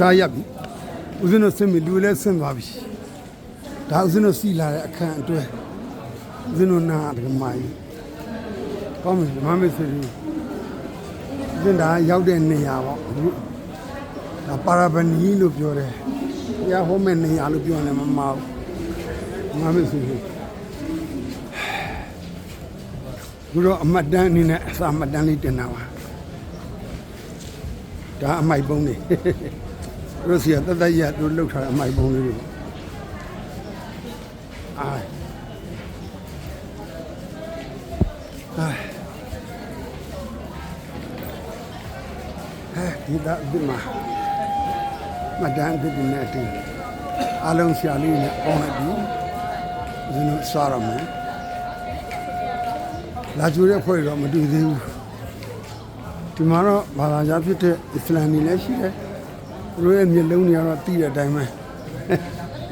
ထားရပ်ပြီဦးဇင်းတို့ဆင်းပြီလူလည်းဆင်းသွားပြီဒါဦးဇင်းတို့စီလာတဲ့အခန်းအတွဲဦးဇင်းတို့နာဒကမာကြီးကောင်းပြီဓမ္မမေဆွေကြီးဦးဇင်းဒါရောက်တဲ့နေရာပေါ့အခုဒါပါရဗနီလို့ပြောတယ်ဘုရားဟောမဲ့နေရာလို့ပြောတယ်မမဟုတ်ဓမ္မမေဆွေကြီးဘုရောအမတ်တန်းအနေနဲ့အစာအမတ်တန်းလေးတင်တာပါဒါအမိုက်ပုံးနေ တို့စီကတတ်တတ်ရတို့လှုပ်ထားတဲ့အမိုက်ပုံးလေးတွေပေါ့အာအာဟဲ့ဒီတော့ဒီမှာမဒန်ဒီနဲ့တူအလုံးဆရာလေးနဲ့ပေါင်းလိုက်ပြီဇင်းတို့စားရမယ်လာကျူတဲ့ဖွဲ့တော့မတူသေးဘူးဒီမှာတော့ဘာသာကြားဖြစ်တဲ့အစ္စလာမ်တွေလည်းရှိတယ် သူတို့ရဲ့မျက်လုံးတွေကတော့တီးတဲ့အတိုင်းပဲ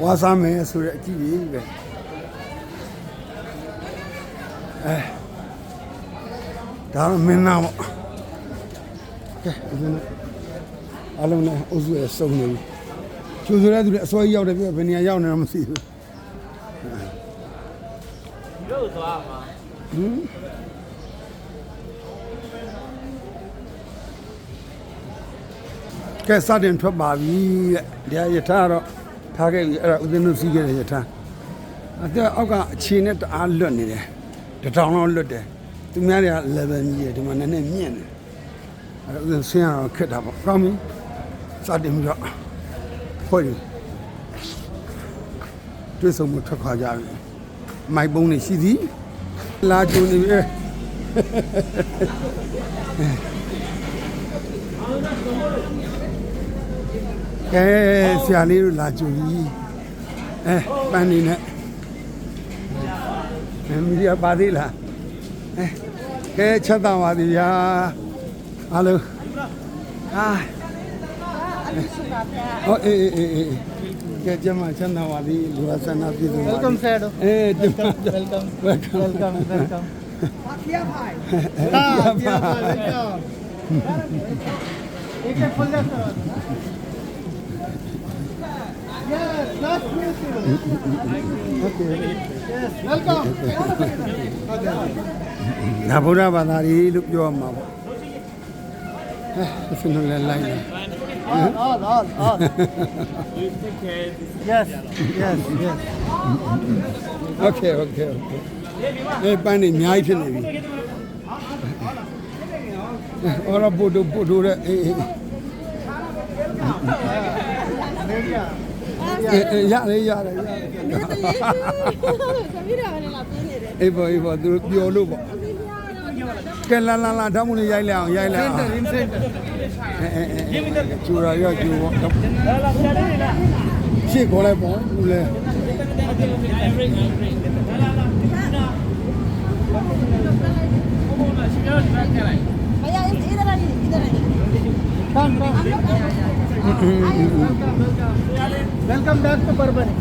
ဝါစားမယ်ဆိုတဲ့အကြည့်ကြီးပဲအဲဒါတော့မင်းသားပေါ့ကဲဒီနေ့အလုံးနဲ့အုပ်စုရဲ့စုံနေပြီကျိုးဆိုတဲ့သူတွေအစောကြီးရောက်တယ်ပြဘယ်နေရာရောက်နေတော့မသိဘူးတို့သွားမှာဟမ် ကဲစတင်ထွက်ပါပြီတဲ့ဒီယထာတော့ထားခဲ့ပြီအဲ့ဒါဦးဇင်းတို့စီးခဲ့တဲ့ယထာအဲ့ဒါအောက်ကအခြေနဲ့တအားလွတ်နေတယ်တထောင်လောက်လွတ်တယ်သူများတွေက level ကြီးတယ်ဒီမှာနည်းနည်းမြင့်တယ်အဲ့ဒါဦးဇင်းဆင်းရတော့ခက်တာပေါ့ကောင်းပြီစတင်ပြီးတော့ဖွဲ့ပြီတွေ့ဆုံမှုထွက်ခွာကြပြီမိုက်ပုံးနေရှိသည်လာကျုံနေပြီ ကဲဆရာလေးတို့လာကြုံပြီအဲပန်းနေနဲ့အဲမီဒီယာပါသေးလားအဲကဲချက်တော်ပါသည်ဗျာအားလုံးဟာဟောအေးအေးအေးအေးကဲကျမချက်တော်ပါသည်လူဝဆန္ဒပြည်သူပါ welcome sir အေးဒီမှာ welcome welcome welcome welcome ဟာပြပါပြပါ welcome एक एक फुल နာဗုဒ္ဓဘာသာကြီးလို့ပြောရမှာပေါ့ဟဲ့ဖင်တို့လည်းလိုက်နေ on, on, on, on. yes, yes, yes. Okay, okay, okay. အဲပန်းနေအများကြီးဖြစ်နေပြီ။အော်ရပို့တို့ပို့တို့တဲ့အေးအေး။ ရရတယ်ရတယ်သမီးတော်လည်းလာပြင်းနေတယ်အေးပေါ်အေးပေါ်သူတို့ပျော်လို့ပေါ့ကဲလာလာလာဓာတ်မှုလေးရိုက်လိုက်အောင်ရိုက်လိုက်အောင်ကျူရာရကျူပေါ့ရှေ့ခေါ်လိုက်ပေါ့ဦးလဲမရရင်ဒီဒါရီဒီဒါရီဘာဘာ welcome back to Barbary ။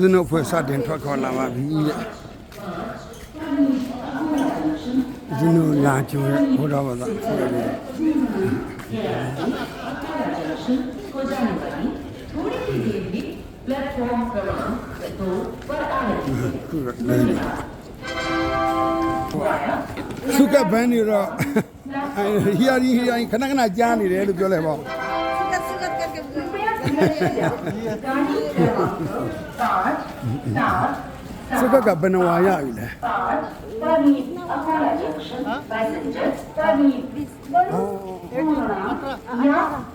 ဇင်းတို့ဖွဲ့စတင်ထွက်ခေါ်လာပါပြီတဲ့။ဇင်းတို့လာကြိုတဲ့ဘုရားဘာသာဖွဲ့ပြီးခုရလေး စုကဘန်းနေတော့ဟီယာရီဟီယာရီခဏခဏကြားနေတယ်လို့ပြောလိုက်ပါဦးစုကကဘနဝါရပြီလေ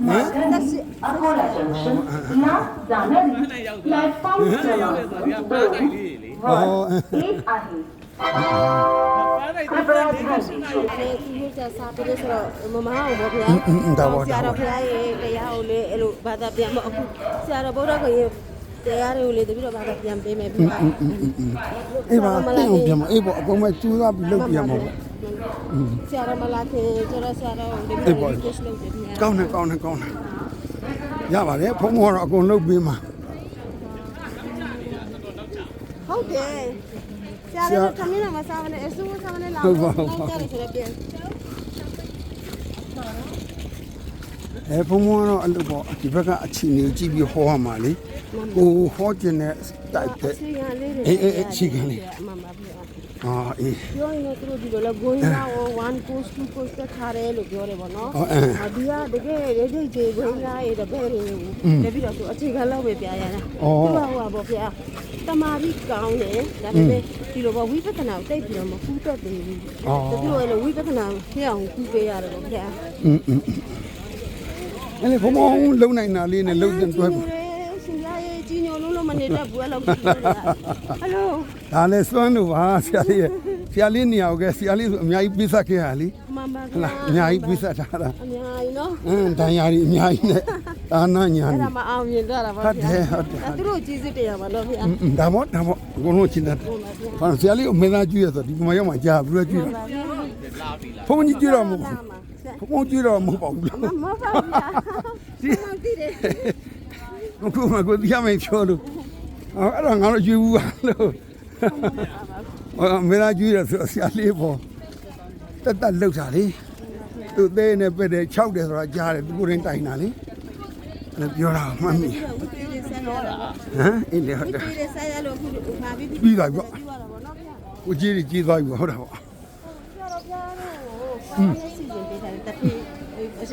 ဟမ် ခိုးလိုက်တယ်နော်ဒါနဲ့ platform ဆိုတော့ဘယ်လိုလဲဟော is a he အဲ့ဒါကိုသိနေတယ်ဒီလိုစားစားပြီးဆိုတော့မမအောင်ဘောဗျာဆရာတော်ဘုရားရဲ့တရားကိုလေအဲ့လိုဘာသာပြန်မအခုဆရာတော်ဘုရားကိုရေတရားတွေကိုလေတပည့်တော်ဘာသာပြန်ပေးမယ်ပြီးပါအေးပါအဲ့ကိုပြန်မအေးပေါ့အကုန်မဲ့ကျူးစားပြီးလုပ်ပြန်မှာပေါ့ဆရာတော်မလာခင်ကျတော့ဆရာတော်ဒီလို education လုပ်တယ်ဗျာကောင်းတယ်ကောင်းတယ်ကောင်းတယ် ရပါတယ်ဖုံးမောတော့အကုန်လုပ်ပေးမှာ हाँ ဟုတ်တယ်ဆရာလည်းခမင်းတော့မစားမနဲ့အဆူစားမနဲ့လာကြတယ်ဆိုတော့ပြန် အဲဘုံဘုံကတော့အဲ့လိုပေါ့ဒီဘက်ကအချီနေကြည့်ပြီးဟောရမှာလေဟိုဟောကျင်တဲ့တိုက်တဲ့အေးအေးအေးချီကလေးအာအေးပြောရင်တော့သူတို့ဒီလိုလားဂိုင်းလာဟို1 course 2 course တက်ခါတယ်လို့ပြောတယ်ဗောနော်အဒီကတကယ်ရေဒိတ်ကြီးဂိုင်းလာရဲ့တပည့်တွေလည်းပြီးတော့သူအခြေခံလောက်ပဲပြရတာသူကဟိုပါဗောဖေတမာပြီးကောင်းတယ်ဒါပေမဲ့ဒီလိုပေါ့ဝိပဿနာကိုတိတ်ပြီးတော့မကူးတတ်သေးဘူးသူတို့လည်းဝိပဿနာဖြစ်အောင်ကူးပေးရတယ်ဗောဖေအင်းအင်း အဲ့လေဘုံဘုံလုံနိုင်တာလေးနဲ့လုံတင်တွဲပါရှင်ရရဲ့ကြီးညိုလုံးလုံးမနေတတ်ဘူးအဲ့လိုပြောနေတာဟယ်လိုဒါလည်းစွမ်းလို့ပါဆရာလေးရဲ့ဆရာလေးနေရာကိုကဆရာလေးဆိုအများကြီးပိတ်ဆက်ခဲ့ရလीမမဟလာအများကြီးပိတ်ဆက်ထားတာအများကြီးနော်အင်းတန်ရာကြီးအများကြီးနဲ့ဒါနညာအဲ့နေဒါမအောင်မြင်တော့တာပါဟုတ်တယ်ဟုတ်တယ်အဲ့သူတို့ကြီးစစ်တရားပါတော့ဗျာอืมဒါမောဒါမောအကုန်လုံးချင်းတယ်ဟာဆရာလေးကိုမင်းသားကျွေးရဆိုဒီမှာရောက်မှကြာပြီးတော့ကျွေးတာဘုံကြီးကျွေးတော့မဟုတ်ဘူး ဘုံကျွေးတော့မဟုတ်ပါဘူးမမပါဗျာဒီမှာတည်တယ်အခုမှကိုတရားမင်းပြောလို့အဲ့တော့ငါတို့ကျွေးဘူးပါလို့ဟာမင်းသားကျွေးရဆိုဆရာလေးပေါ့တက်တက်လှုပ်တာလေသူသေးနေပဲ့တယ်6တယ်ဆိုတာကြားတယ်သူကိုယ်ရင်တိုင်တာလေအဲ့ပြောတာမှတ်မိဝိသေရဆန်းရတော့ဟမ်အင်းလေဟုတ်ဝိတယ်သေရဆန်းရလို့ခုပါပြီးပြီးသွားပြီပေါ့ပြီးသွားတာဗောနော်ဗျာကိုကြီးကြီးကြီးသွားပြီပေါ့ဟုတ်တာပေါ့ကျတော့ဗျာတော့ပါရစီစဉ်ပေးတယ်တဖေး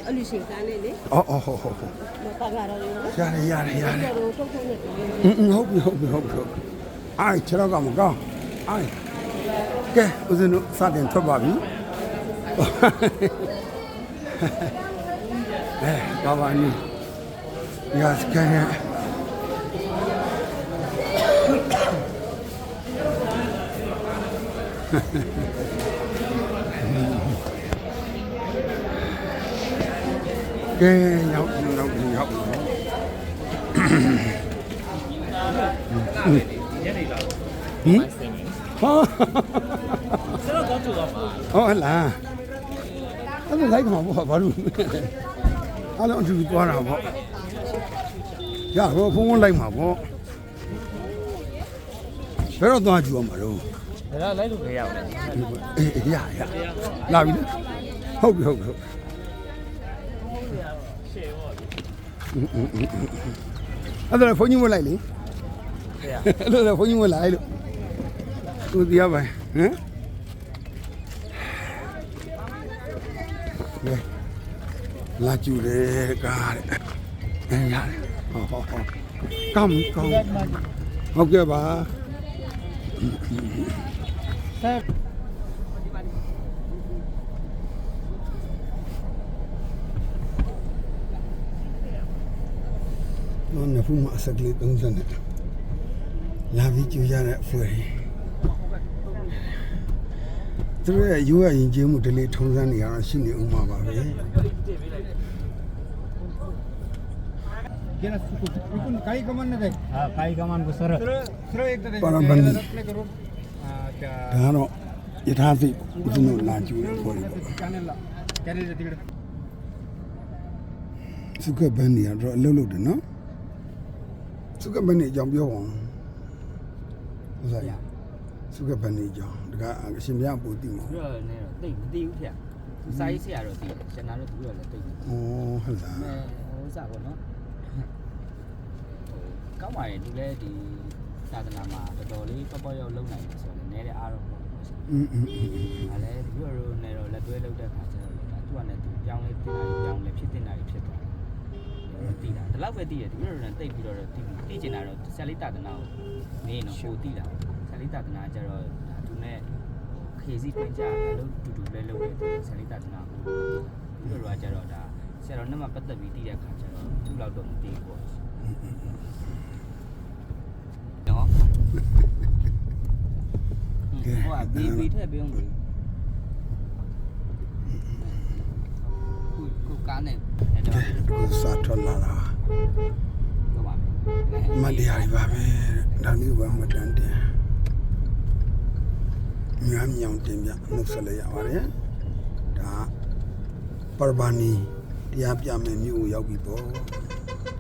အလူရှင်ကန်းလေးလေအော်အော်ဟုတ်ဟုတ်ဟုတ်မပါကြတော့လေနော်ရတယ်ရတယ်ရတယ်ကျတော့ထုတ်ထုတ်နေတယ်อืมဟုတ်ပြီဟုတ်ပြီဟုတ်ပြီဟုတ်ပြီအိုင်ခြေတော့ကမကောင်းအိုင်ကဲဦးဇင်းတို့စတင်ထွက်ပါပြီအဲဘာဘာနီရစကန်ရ ကဲရောက်ရောက်ရောက်ဟင်ဟာဆက်တော့ကြောက်တော့ပါဟုတ်လားအဲ့ဒါလိုက်မှာပေါ့ဘာလို့အားလုံးအတူတူသွားတာပေါ့ရတော့ဖုန်းဖုန်းလိုက်မှာပေါ့ဘယ်တော့သွားကြည့်အောင်မလို့ဒါကလိုက်လို့ခရအောင်လေအေးအေးရရလာပြီနော်ဟုတ်ပြီဟုတ်ပြီ အဲ့ဒါဖုန်းကြီးမလိုက်လေအဲ့ဒါဖုန်းကြီးမလိုက်လို့သူတရားပါဟမ်လေလာကျူတယ်ကားတဲ့အဲရတယ်ဟောဟောဟောကောင်းကောင်းဟုတ်ကဲ့ပါဆက် တော့နဖူးမှာအစကလေး30နဲ့လာပြီးကြူရတဲ့ဖွယ်သူတို့ရဲ့ရိုးရရင်ကျေးမှုဒလေးထုံးစမ်းနေရတော့ရှိနေဥမှာပါပဲ गेला इकडून काही कमान नाही जाईल ဟာကာယကမန်ကိုစရ सरळ सरळ एकदा जाईल. बरं, बरं. रत्न करून आ, त्या ဒါကတော့ယထာသိပ်ဦးဇင်းတို့လာကြူတဲ့ဖွယ်ပေါ့ कॅनेलला कॅनेलच्या तिकडे စုကပ်ပန်းနေရတော့အလုပ်လုပ်တယ်နော် စုကပ်ပန်းနေအကြောင်းပြောပါဦးဟုတ်စားရစုကပ်ပန်းနေအကြောင်းတကအရှင်မြတ်ပူတည်မှာ ပြီးတော့လည်းတိတ်မသိဘူးဖေ။စာရေးဆရာတော့သိတယ်။ကျွန်တော်တို့သူတို့လည်းသိတယ် ဩဟုတ်လား ။အဲဟိုစားပေါ့နော်။ကောင်းပါရဲ့သူလည်းဒီသာသနာမှာတော်တော်လေးပေါ့ပေါ့ရောက်လုံနိုင်တယ်ဆိုတော့နည်းတဲ့အားတော့ပေါ့။ อืมอืมอืม ဒါလည်းသူတို့ရောနဲ့တော့လက်တွဲလုပ်တဲ့ခါကျတော့ဒါသူကလည်းသူပြောင်းလဲတင်တာပြောင်းလဲဖြစ်တင်တာဖြစ်သွား တယ်။သိတာ။ဒီလောက်ပဲသိတယ်သူတို့လည်းတိတ်ပြီးတော့သိသိချင်တာတော့ဆက်လေးတာတနာကိုနေရင်တော့ပိုသိတာ။ဆက်လေးတာတနာကျတော့ဒါသူနဲ့ခေစီတွင်ကြလို့တူတူလဲလုပ်တယ်ဆက်လေးတာတနာကိုသူတို့ကကျတော့ဒါဆရာတော်နဲ့မှပတ်သက်ပြီးသိတဲ့ခါကျတော့သူ့လောက်တော့မသိဘူးပေါ့။နော်။ဟိုကဘေဘီထည့်ပေးအောင်လေ။ခုခု ကားနဲ့အဲ့တော့ကိုစားထွက်လာတာတော့ပါမယ်မတရားကြီးပါပဲဒါလေးဘာမှတန်တယ်မြမ်းမြောင်တင်ပြနှုတ်ဆက်လိုက်ရပါတယ်ဒါပရဘာနီတရားပြမယ်မြို့ကိုရောက်ပြီပေါ့